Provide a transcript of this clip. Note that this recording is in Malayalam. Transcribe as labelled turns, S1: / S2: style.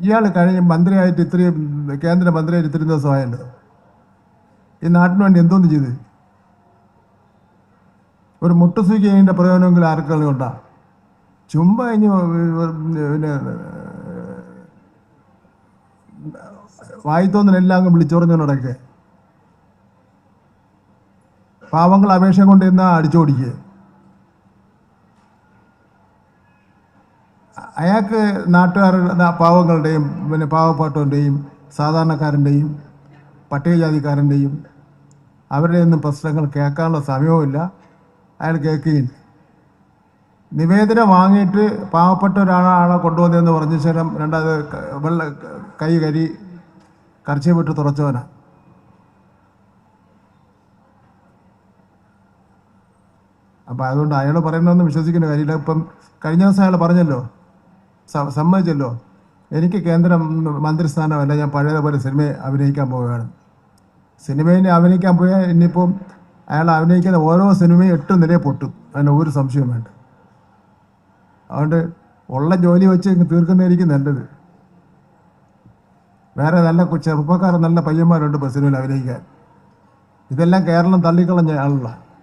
S1: ഇയാൾ കഴിഞ്ഞ മന്ത്രിയായിട്ട് ഇത്രയും കേന്ദ്ര മന്ത്രിയായിട്ട് ഇത്രയും ദിവസമായല്ലോ ഈ നാട്ടിന് വേണ്ടി എന്തോന്ന് ചെയ്ത്? ഒരു മുട്ടുസൂക്കി അതിന്റെ പ്രയോജനമെങ്കിലും ആർക്കെങ്കിലും ഉണ്ടാ ചുമ്മാ കഴിഞ്ഞ് പിന്നെ വായിത്തോന്നിനെല്ലാം അങ്ങ് വിളിച്ചോറിഞ്ഞോടൊക്കെ പാവങ്ങൾ അപേക്ഷ കൊണ്ടിരുന്ന അടിച്ചോടിക്കുക അയാൾക്ക് നാട്ടുകാരുടെ പാവങ്ങളുടെയും പിന്നെ പാവപ്പെട്ടവന്റെയും സാധാരണക്കാരന്റെയും പട്ടികജാതിക്കാരന്റെയും അവരുടെ ഒന്നും പ്രശ്നങ്ങൾ കേൾക്കാനുള്ള സമയവുമില്ല. അയാൾ കേൾക്കുകയും നിവേദനം വാങ്ങിയിട്ട് പാവപ്പെട്ട ഒരാളാണ് കൊണ്ടുവന്നതെന്ന് പറഞ്ഞ ശേഷം രണ്ടാമത് വെള്ള കൈ കരി കർച്ച വിട്ട് തുറച്ചവനാ. അപ്പം അതുകൊണ്ട് അയാൾ പറയുന്നതൊന്നും വിശ്വസിക്കേണ്ട കാര്യമില്ല. ഇപ്പം കഴിഞ്ഞ ദിവസം അയാൾ പറഞ്ഞല്ലോ സമ്മതിച്ചല്ലോ. എനിക്ക് കേന്ദ്ര മന്ത്രിസ്ഥാനമല്ല ഞാൻ പഴയതുപോലെ സിനിമ അഭിനയിക്കാൻ പോവുകയാണ്. സിനിമയിൽ അഭിനയിക്കാൻ പോയാൽ ഇനിയിപ്പം അയാൾ അഭിനയിക്കുന്ന ഓരോ സിനിമയും എട്ട് നിലയെ പൊട്ടും. അതിന് ഒരു സംശയവും വേണ്ട. അതുകൊണ്ട് ഉള്ള ജോലി വെച്ച് തീർക്കുന്നതായിരിക്കും നല്ലത്. വേറെ നല്ല ചെറുപ്പക്കാർ നല്ല പയ്യന്മാരുണ്ട് സിനിമയിൽ അഭിനയിക്കാൻ. ഇതെല്ലാം കേരളം തള്ളിക്കളഞ്ഞ ആളുകളാണ്